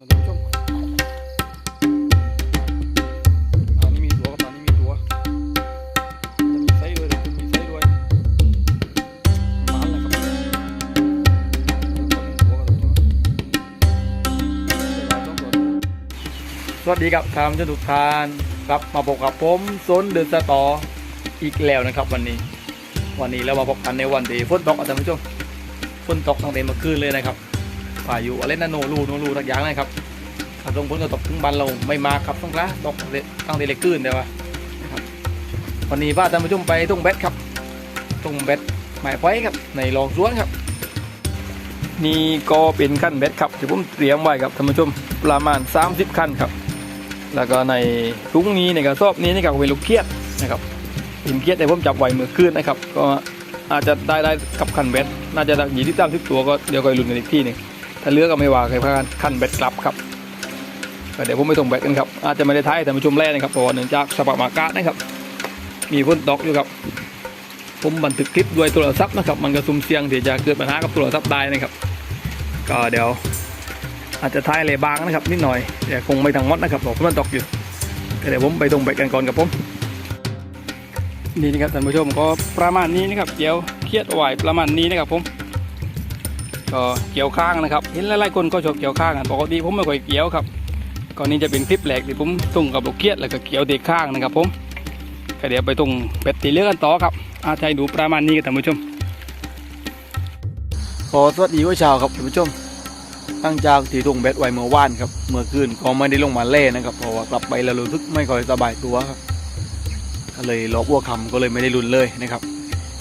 ท่านผู้ชมอันนี้มีตัวกับอันนี้มีตัวจะมีไส้ด้วยจะมีไส้ด้วยมันแหละครับแล้วก็มีตัวกับตัวสวัสดีครับทางเจ้าทุกทานครับมาพบกับผมซนเดือดสตออีกแล้วนะครับวันนี้ วันนี้เรามาพบกันในวันที่ฝนตกอะท่านผู้ชมฝนตกตั้งแต่เมื่อคืนเลยนะครับ พายุอะไรนะโนรูโนรูทักอย่างนะครับถ้าตรงผลกระทบถึงบ้านเราไม่มาครับต้องละตกตั้งแต่เล็กขึ้นแต่ว่านะครับวันนี้พาท่านผู้ชมไปทุ่งเบ็ดครับทุ่งเบ็ดหมายไว้ครับในรองสวนครับ นี่ก็เป็นขั้นเบ็ดครับที่ผมเตรียมไว้ครับท่านผู้ชมประมาณ 30 ขั้นครับ แล้วก็ในถุงนี้ในกระสอบนี้นี่ก็เป็นลูกเกียดนะครับเป็นเกียดแต่ผมจับไว้เมื่อคืนนะครับ ก็อาจจะได้ได้กับขั้นเบ็ดน่าจะได้ยี่ที่ตามที่ตัวก็เดี๋ยวก็ลุ้นกันอีกทีหนึง ถ้าเลือกก็ไม่ว่าใครพากันขั้นเบ็ดกลับครับเดี๋ยวผมไปส่งแบตกันครับ อาจจะไม่ได้ท้ายแต่มาชมแรกนะครับเพราะว่าเนื่องจากสภาพอากาศนะครับ มีฝนตกอยู่ครับ ผมบันทึกคลิปด้วยโทรศัพท์นะครับ มันก็ซุ่มเสี่ยงที่จะเกิดปัญหากับโทรศัพท์ได้นะครับ ก็เดี๋ยว อาจจะท้ายอะไรบางนะครับ นิดหน่อยแต่คงไม่ทั้งมดนะครับเพราะมันตกอยู่เดี๋ยวผมไปส่งแบตกันก่อนกับผมนี่นะครับท่านผู้ชมก็ประมาณนี้นะครับเดี๋ยวเครียดไหวประมาณนี้นะครับผม ก็เกี่ยวข้างนะครับ เห็นหลายๆคนก็ชอบเกี่ยวข้างกันปกติผมไม่ค่อยเกี่ยวครับก่อนนี้จะเป็นคลิปแหลกที่ผมส่งกับลูกเกียดแล้วก็เกี่ยวเด็กข้างนะครับผมก็เดี๋ยวไปตรงเป็ดตีเลือกกันต่อครับอาใจดูประมาณนี้กันท่านผู้ชมขอสวัสดีว่าช้าครับท่านผู้ชมตั้งจากที่ตรงเบ็ดไว้เมื่อวานครับเมื่อคืนก็ไม่ได้ลงมาเล่นะครับเพราะว่ากลับไปแล้วรู้สึกไม่ค่อยสบายตัวครับก็เลยล็อกวัวคำก็เลยไม่ได้ลุนเลยนะครับ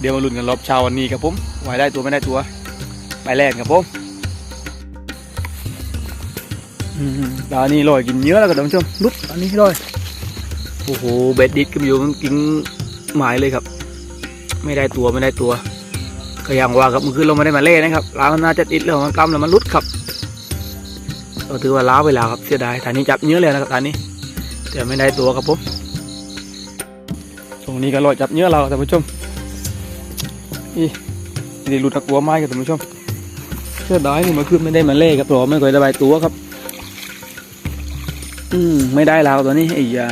เดี๋ยวมาลุนกันรอบเช้าวันนี้ครับผมไว้ได้ตัวไม่ได้ตัว ไปแลนครับผมอืมตอนนี้ลอยกินเยอะแล้วครับท่านผู้ชมลุกตอนนี้ลอยโอ้โหเบ็ดดิดกันอยู่มันกินหมายเลยครับ ไม่ได้ตัวไม่ได้ตัวก็อย่างว่าครับเมื่อคืนเราไม่ได้มาเล่นะครับล้าวน่าจะติดเรื่องของกรรมแล้วมันลุดครับเราถือว่าล้าวไปแล้วครับเสียดายฐานนี้จับเยอะเลยนะครับฐานนี้แต่ไม่ได้ตัวครับผมตรงนี้ก็ลอยจับเยอะเราครับท่านผู้ชมอีไม่ได้หลุดทักตัวไม้ครับท่านผู้ชม เชื่อได้นี่มื่อคืนไม่ได้มาเล่ครับตัวไม่เคยระบายตัวครับ อืมไม่ได้แล้วตัวนี้ไอ้ยา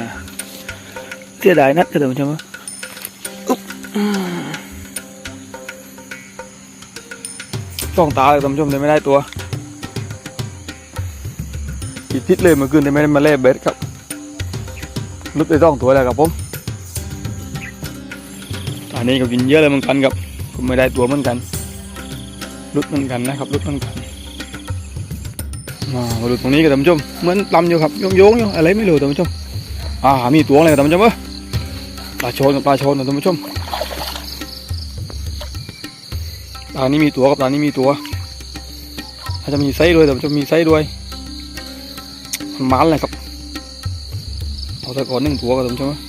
เสียดายนัดครับท่านผู้ชมอุ๊บอืมต้องตาเลยท่านผู้ชมแต่ไม่ได้ตัวผิดทิศเลยมื่อคืนแต่ไม่ได้มาเล่เบสครับลุดไปต้องตัวแล้วครับผมอันนี้ก็กินเยอะเลยเหมือนกันครับผมไม่ได้ตัวเหมือนกัน รุดเหมือนกันนะครับรุดเหมือนกันมามาดูตรงนี้กันท่านผู้ชมเหมือนลำอยู่ครับโยงโยงๆอยู่อะไรไม่รู้ท่านผู้ชมอ่ามีตัวอะไรท่านผู้ชมเอ้ยปลาโชนกับปลาโชนนะท่านผู้ชมตานี้มีตัวกับตานี้มีตัวอาจจะมีไซส์ด้วยท่านผู้ชมมีไซส์ด้วยมันเลยครับเอาแต่ก่อนหนึ่งตัวกับท่านผู้ชมเอ้ย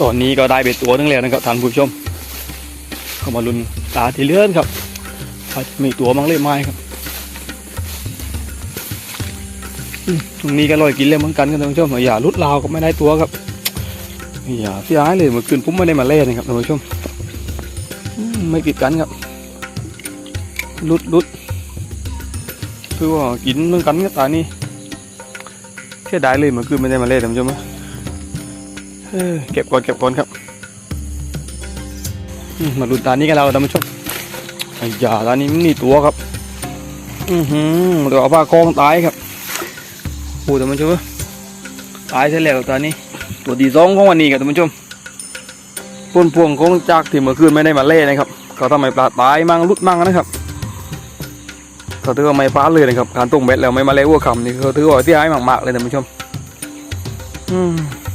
ตอนนี้ก็ได้ไปตัวนึงแล้วนะครับท่านผู้ชม มาลุ้นตาที่เลื่อนครับอาจจะมีตัวมังเล่ไม้ครับตรงนี้ก็ลอยกินเลยเหมือนกันครับท่านผู้ชมอย่าลุดลาวก็ไม่ได้ตัวครับอย่าเสียหายเลยเมื่อคืนผมไม่ได้มาเล่นนะครับท่านผู้ชมไม่ติดกันครับลุดลุดคือว่ากินเหมือนกันกับตานี่เสียดายเลยเมื่อคืนไม่ได้มาเล่นท่านผู้ชมเก็บก่อนเก็บก่อนครับ มาดูตานี้กันเราท่านผู้ชมไอ้ยาตานี้มีตัวครับ อือหือเดี๋ยวเอาปลาคองตายครับโอ้ท่านผู้ชมตายเสียแล้วตานี้ ตัวที่สองของวันนี้ครับท่านผู้ชมปนพวงของจากที่เมื่อคืนไม่ได้มาเล่นะครับก็ทำให้ปลาตายมั่งรุดมั่งนะครับก็ถือว่าไม่พลาเลยนะครับการต้มเบ็ดแล้วไม่มาเล่วัวคำนี่ก็ถือว่าเสียหายมากๆเลยท่านผู้ชมอืม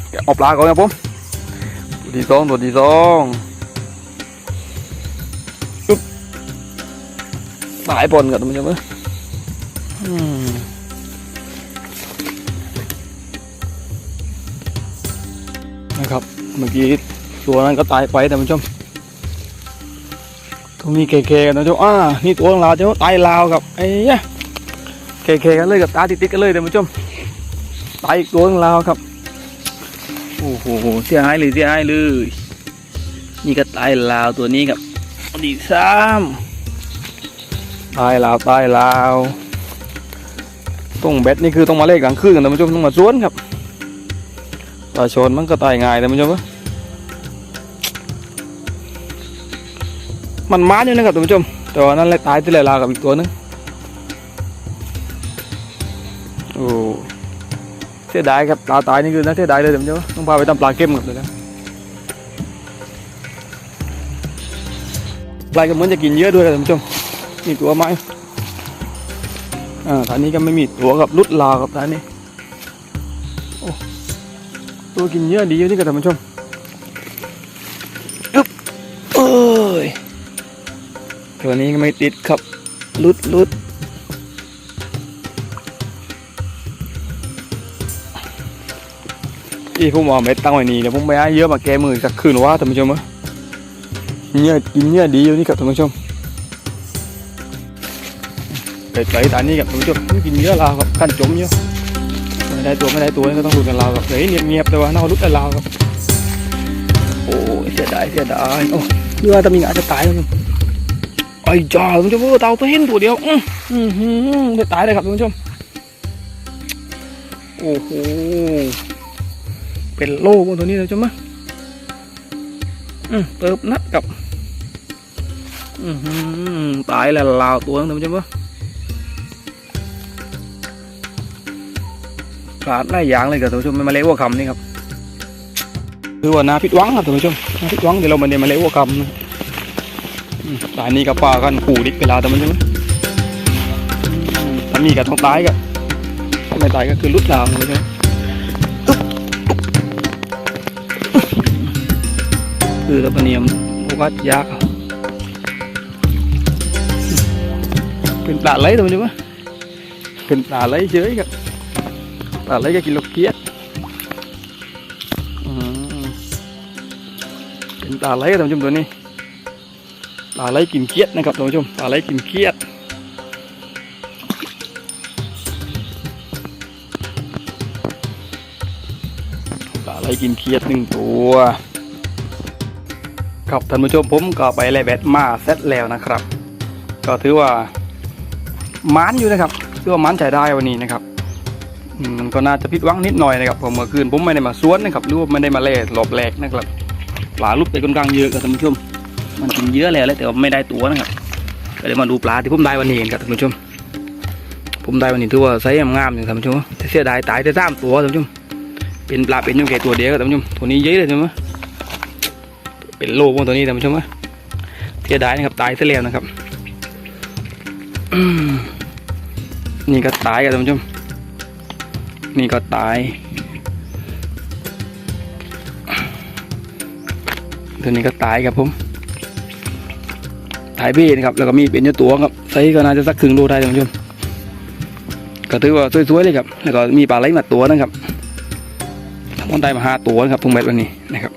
แกะเอาปลาก่อนครับผมตัวที่สองตัวที่สอง สายปนกับท่านผู้ชมเอ้ยนะครับ เมื่อกี้ตัวนั้นก็ตายไปท่านผู้ชมตรงนี้เคๆกันนะเจ้าอ่านี่ตัวของเราเจ้าตายลาวกับไอ้ยะเคๆกันเลยกับตาติดๆกันเลยท่านผู้ชมตายอีกตัวของเราครับ โอ้โหเสียหายเลยเสียหายเลย นี่ก็ตายลาวตัวนี้กับอดีสาม ตายลาวตายลาวต้องเบ็ดนี่คือต้องมาเล่กลางคืนกันท่านผู้ชมต้องมาสวนครับปลาชนมันก็ตายง่ายท่านผู้ชมมันมาอยู่นะครับท่านผู้ชมแต่ว่านั่นแหละตายที่ไหลลาวกับอีกตัวนึงโอ้เสียดายครับปลาตายนี่คือน่าเสียดายเลยท่านผู้ชมต้องพาไปทำปลาเข้มกับเลยนะปลาก็เหมือนจะกินเยอะด้วยครับท่านผู้ชม มีตัวไหมอ่าฐานนี้ก็ไม่มีตัวกับรุดลากับฐานนี้โอ้ตัวกินเยอะดีอยู่ที่กับท่านผู้ชมอึ๊บเอ้ยตัวนี้ก็ไม่ติดครับรุดรุดอีผมเอาเม็ดตั้งไว้นี่เดี๋ยวผมไปหาเยอะมาแก้มือสักคืนว่าท่านผู้ชมเอ้ยเนื้อกินเนื้อดีอยู่นี่ครับท่านผู้ชม ไปไปตอนนี้กับท่านผู้ชมกินเยอะลาวครับขั้นจมเยอะไม่ได้ตัวไม่ได้ตัวก็ต้องดูกันลาวครับเฮ้ยเงียบเงียบๆแต่ว่าน่ารุดแต่ลาวครับโอ้เสียดายเสียดายโอ้เรือจะมีงานจะตายแล้วครับไอ้จ้าท่านผู้ชมเตาเป็นตัวเดียวอื้ออื้อหือจะตายเลยครับท่านผู้ชมโอ้โหเป็นโล่บนตัวนี้เลยจ้ะมั้ยอืมเติบนัดกับ อือหือตายแล้วลาวตัวนึงท่านผู้ชมวะพลาดหลายางเลยครับท่านผู้ชมมาเละวัวคำนี่ครับคือว่านาพิดวังครับท่านผู้ชมนาพิดวังเดี๋ยวเรามาเดี๋ยวมาเละวัวคำนะตายนี่กับปลากันขู่ดิกเวลาท่านผู้ชมอืมถ้ามีกับต้องตายกับถ้าไม่ตายก็คือลุดลาวท่านผู้ชมคือระเนียมวัดยากเป็นปลาไหลท่านผู้ชมเป็นปลาไหลเฉยครับ ปลาไหลก็กินลูกเกียดอืมเป็นปลาไหลท่านผู้ชมตัวนี้ ปลาไหลกินเกียดนะครับท่านผู้ชม ปลาไหลกินเกียดปลาไหลกินเกียดหนึ่งตัว ครับท่านผู้ชมผมก็ไปไล่แบดมาเสร็จแล้วนะครับ ก็ถือว่ามันอยู่นะครับถือว่ามันใช้ได้วันนี้นะครับ มันก็น่าจะผิดหวังนิดหน่อยนะครับพราะเมื่อคืนผมไม่ได้มาสวนนะครับหรือว่าไม่ได้มาเล่หลบแหลกนะครับปลาลุกไปค่อนข้างเยอะครับท่านผู้ชม มันกินเยอะแล้วแหละแต่ว่าไม่ได้ตัวนะครับก็เลยมาดูปลาที่ผมได้วันนี้กันครับท่านผู้ชม ผมได้วันนี้ถือว่าไซส์งามๆอยู่ท่านผู้ชมเสียดายตายแต่สามตัวท่านผู้ชม เป็นปลาเป็นยังแค่ตัวเดียวครับท่านผู้ชมตัวนี้เยอะเลยใช่ไหมเป็นโลพวกตัวนี้ท่านผู้ชมเสียดายนะครับตายซะแล้วนะครับนี่ก็ตายครับท่านผู้ชม นี่ก็ตาย ตัวนี้ก็ตายครับผมตายพี่นะครับ แล้วก็มีเป็นเนื้อตัวครับไซส์ก็น่าจะสักครึ่งโลได้ท่านผู้ชมก็ถือว่าสวยๆเลยครับ แล้วก็มีปลาไหลมาตัวนะครับผมได้มาห้าตัวนะครับทุงเม็ดวันนี้นะครับ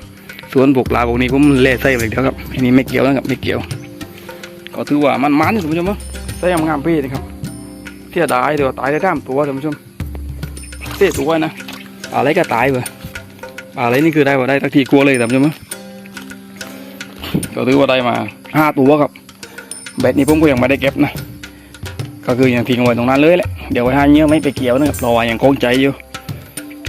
ส่วนพวกปลาพวกนี้ผมเล่ใส่ไปเดียวครับ อันนี้ไม่เกี่ยวนะครับไม่เกี่ยว ก็ถือว่ามันมันท่านผู้ชมเนาะไซส์งามๆพี่นะครับเที่ยดายเดี๋ยวตายได้ตามตัวท่านผู้ชม เสียตัวนะปลาไหลก็ตายเว้ยปลาไหลนี่คือได้ว่าได้ตักทีกลัวเลยท่านผู้ชมก็ถือว่าได้มาห้าตัวครับเบ็ดนี้ผมก็ยังไม่ได้เก็บนะก็คือยังทิ้งไว้ตรงนั้นเลยแหละเดี๋ยวไว้ห้าเงี้ยไม่ไปเกี่ยวนะครับรอว่ายังคงใจอยู่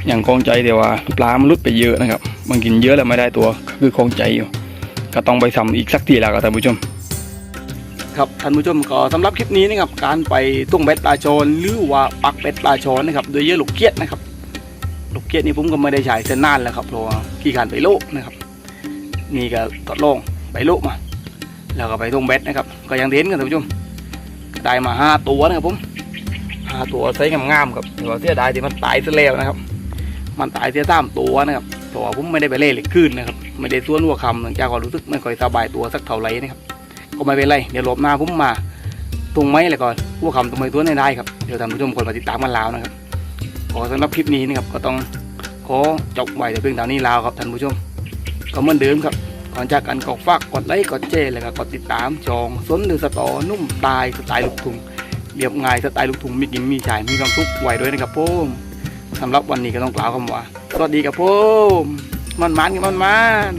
อยังคงใจเดี๋ยวว่าปลามันลุดไปเยอะนะครับมันกินเยอะแล้วไม่ได้ตัวก็คือคงใจอยู่ก็ต้องไปทำอีกสักทีแล้วครับท่านผู้ชม ครับท่านผู้ชมก็สำหรับคลิปนี้นะครับการไปตุ้งเบ็ดปลาโชนหรือว่าปักเบ็ดปลาโชนนะครับโดยเยอะลูกเกียดนะครับลูกเกียดนี่ผมก็ไม่ได้ใช้เส้นนานแล้วครับเพราะว่าขี้ขานไปโลกนะครับนี่ก็ตอดลงไปโลกมา แล้วก็ไปตุ้งเบ็ดนะครับ ก็ยังเด่นกันท่านผู้ชมได้มาห้าตัวนะครับผมห้าตัวไซส์งามๆครับแต่ว่าเสียดายที่มันตายซะแล้วนะครับ มันตายเสียสามตัวนะครับเพราะว่าผมไม่ได้ไปเล่เหล็กขึ้นนะครับไม่ได้ส่วนหัวคำหลังจากก็รู้สึกไม่ค่อยสบายตัวสักเท่าไหร่นะครับ ก็ไม่เป็นไรเดี๋ยวหลบหน้าผมมาตรงไม้เลยก่อนพวกคำตรงไม้ตัวได้ครับเดี๋ยวท่านผู้ชมคนมาติดตามกันแล้วนะครับขอสำหรับคลิปนี้นะครับก็ต้องขอจบไว้แต่เพียงเท่านี้แล้วครับท่านผู้ชม ก็เหมือนเดิมครับก่อนจากกันกดฝากกดไลค์กดแชร์แล้วก็กดติดตามจองสนหรือสตอนุ่มตายสไตล์ลูกทุ่งเรียบง่ายสไตล์ลูกทุ่งมีกินมีฉายมีความสุขไว้ด้วยนะครับผมสำหรับวันนี้ก็ต้องกล่าวคำว่าสวัสดีครับผมมันมันกับมันมัน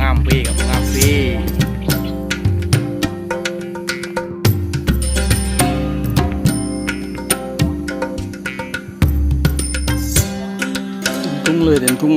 งามพี่กับ ทุ่ง